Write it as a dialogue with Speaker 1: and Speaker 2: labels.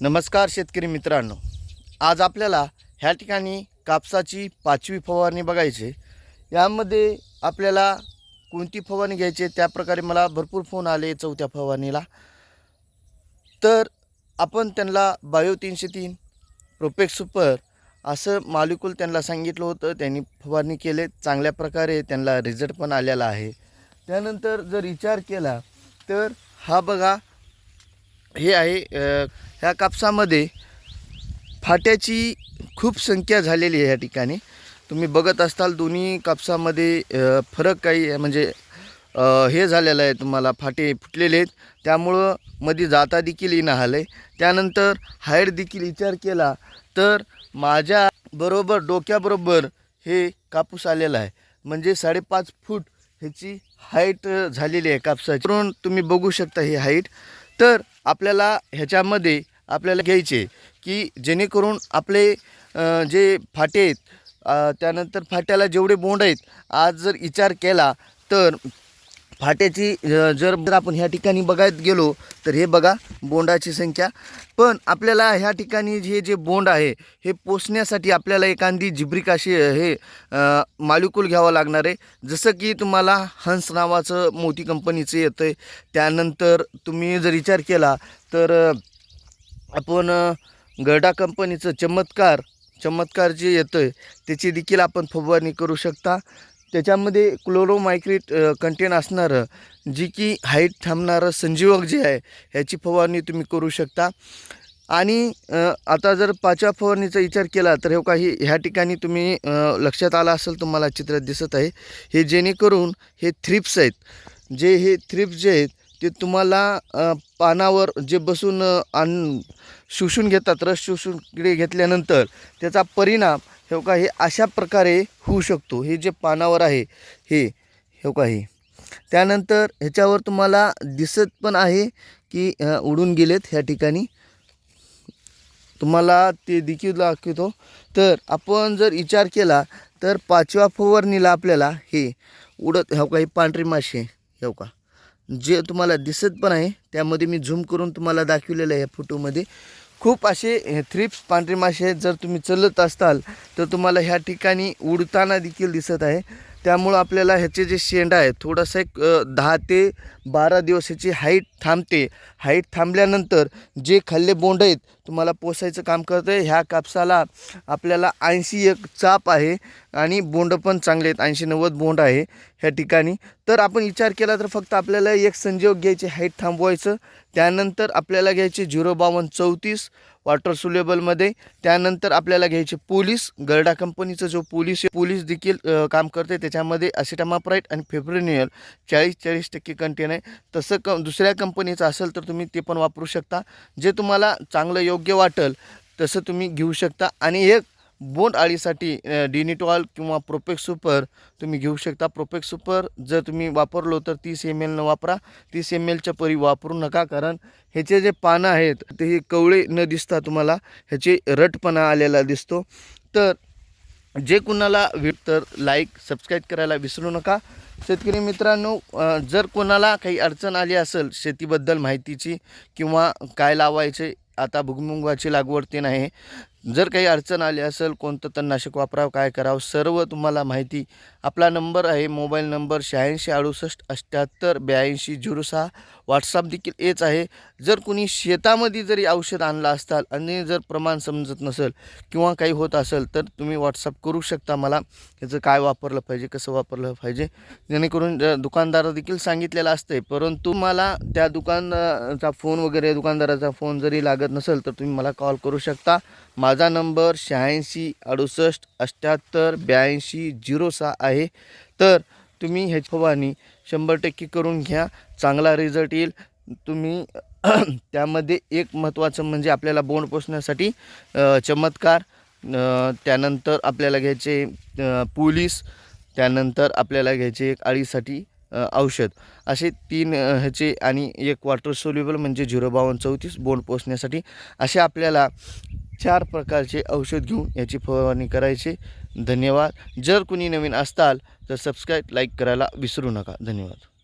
Speaker 1: नमस्कार शेतकरी मित्रांनो. आज आपल्याला ह्या ठिकाणी कापसाची पाचवी फवारणी बघायची यामध्ये आपल्याला कोणती फवारणी घ्यायची आहे, मला भरपूर फोन आले चौथ्या फवारणीला. तर आपण त्यांना बायो तीनशे तीन प्रोपेक्स सुपर असं मालिकूल त्यांना सांगितलं होतं त्यांनी फवारणी केले चांगल्या प्रकारे त्यांना रिझल्ट पण आलेला आहे. त्यानंतर जर विचार केला तर हा बघा हे आहे ह्या कापसामध्ये फाट्याची खूप संख्या झालेली आहे या ठिकाणी. तुम्ही बघत असताल दोन्ही कापसामध्ये फरक काही म्हणजे हे झालेलं आहे तुम्हाला फाटे फुटलेले आहेत. त्यामुळं मध्ये जाता देखील येणं आलं आहे त्यानंतर हाईट देखील विचार केला तर माझ्या बरोबर डोक्याबरोबर हे कापूस आलेला आहे. म्हणजे साडेपाच फूट ह्याची हाईट झालेली आहे कापसाची. म्हणून तुम्ही बघू शकता ही हाईट. तर आपल्याला ह्याच्यामध्ये आपल्याला घ्यायचे की जेणेकरून आपले जे फाटे आहेत त्यानंतर फाट्याला जेवढे बोंड आहेत आज जर विचार केला तर फाट्याची जर जर आपण ह्या ठिकाणी बघायत गेलो तर हे बघा बोंडाची संख्या. पण आपल्याला ह्या ठिकाणी हे जे बोंड आहे हे पोचण्यासाठी आपल्याला एखादी जिब्रिक अशी हे मालिकूल घ्यावं लागणार आहे. जसं की तुम्हाला हंस नावाचं मोठी कंपनीचं येतं आहे त्यानंतर तुम्ही जर विचार केला तर आपण गरडा कंपनीचं चमत्कार चमत्कार जे येतं आहे त्याची देखील आपण फवारणी करू शकता. त्याच्यामध्ये क्लोरोमायक्रिट कंटेन असणारं जी की हाईट थांबणारं संजीवक जे आहे ह्याची फवारणी तुम्ही करू शकता. आणि आता जर पाचव्या फवारणीचा विचार केला तर हे काही ह्या ठिकाणी तुम्ही लक्षात आला असेल तुम्हाला चित्रात दिसत आहे. हे जेणेकरून हे थ्रिप्स आहेत. जे हे थ्रिप्स जे आहेत ते तुम्हाला पानावर जे बसून आण शोषून घेतात रस शोषून किडे घेतल्यानंतर त्याचा परिणाम हे का हे अशा प्रकारे होऊ शकतो. हे जे पानावर आहे हे हे का हे. त्यानंतर ह्याच्यावर तुम्हाला दिसत पण आहे की उडून गेलेत ह्या ठिकाणी. तुम्हाला ते देखील दाखवतो. तर आपण जर विचार केला तर पाचव्या फवारणीला आपल्याला हे उडत हेव का हे पांढरी मासे हो का जे तुम्हाला दिसत पण आहे त्यामध्ये मी झूम करून तुम्हाला दाखवलेलं आहे या फोटोमध्ये. खूप असे थ्रिप्स पांढरे मासे आहेत. जर तुम्ही चलत असताल तर तुम्हाला ह्या ठिकाणी उडताना देखील दिसत आहे. त्यामुळं आपल्याला ह्याचे जे शेंडा आहे थोडासा एक दहा ते बारा दिवसाची हाईट थांबते. हाईट थांबल्यानंतर जे खाल्ले बोंड आहेत तुम्हाला पोसायचं काम करतं आहे ह्या कापसाला आपल्याला ऐंशी एक चाप आहे आणि बोंड पण चांगले आहेत. ऐंशी नव्वद बोंड आहे ह्या ठिकाणी. तर आपण विचार केला तर फक्त आपल्याला एक संजीवक घ्यायचे हाईट थांबवायचं. त्यानंतर आपल्याला घ्यायचे झिरो बावन्न चौतीस वॉटर सुलेबलमध्ये त्यानंतर आपल्याला घ्यायचे पोलीस. गरडा कंपनीचं जो पोलीस पोलीस देखील काम करते त्याच्यामध्ये असिटामाप्राईट आणि फेब्रिनियल चाळीस चाळीस टक्के कंटेन आहे. तसं क दुसऱ्या कंपनीचं असेल तर तुम्ही ते पण वापरू शकता. जे तुम्हाला चांगलं योग्य वाटेल तसं तुम्ही घेऊ शकता. आणि एक बोंड अळीसाठी डिनिटॉल किंवा प्रोपेक्स सुपर तुम्ही घेऊ शकता. प्रोपेक्स सुपर जर तुम्ही वापरलो तर तीस एम एलनं वापरा. तीस एम एलच्या परी वापरू नका कारण ह्याचे जे पानं आहेत ते कवळे न दिसता तुम्हाला ह्याचे रटपणा आलेला दिसतो. तर जे कुणाला वे तर लाईक सबस्क्राईब करायला विसरू नका. शेतकरी मित्रांनो जर कोणाला काही अडचण आली असेल शेतीबद्दल माहितीची किंवा काय लावायचे आता भुईमुगाची लागवड ते नाही जर काही अडचण आली असेल कोणतं तणनाशक वापरावं काय करावं सर्व तुम्हाला माहिती. आपला नंबर आहे मोबाईल नंबर शहाऐंशी अडुसष्ट अठ्ठ्याहत्तर ब्याऐंशी झिरो सहा. व्हॉट्सअप देखील हेच आहे. जर कुणी शेतामध्ये जरी औषध आणलं असताल आणि जर प्रमाण समजत नसेल किंवा काही होत असेल तर तुम्ही व्हॉट्सअप करू शकता मला. ह्याचं काय वापरलं पाहिजे कसं वापरलं पाहिजे जेणेकरून ज- दुकानदार देखील सांगितलेलं असते परंतु मला त्या दुकानचा फोन वगैरे दुकानदाराचा फोन जरी लागत नसेल तर तुम्ही मला कॉल करू शकता. माझा नंबर शहाऐंशी अडुसष्ट अठ्ठ्याहत्तर ब्याऐंशी झिरो सहा आहे. तर तुम्ही ह्याची फवारणी शंभर टक्के करून घ्या. चांगला रिझल्ट येईल. तुम्ही त्यामध्ये एक महत्त्वाचं म्हणजे आपल्याला बोंड पोसण्यासाठी चमत्कार त्यानंतर आपल्याला घ्यायचे पोलीस त्यानंतर आपल्याला घ्यायचे एक अळीसाठी औषध. असे तीन ह्याचे आणि एक वॉटर सोल्युबल म्हणजे झिरो बावन्न चौतीस बोंड पोसण्यासाठी. असे आपल्याला चार प्रकारचे औषध घेऊन याची फवारणी करायची. धन्यवाद. जर कुणी नवीन असताल तर सबस्क्राईब लाईक करायला विसरू नका. धन्यवाद.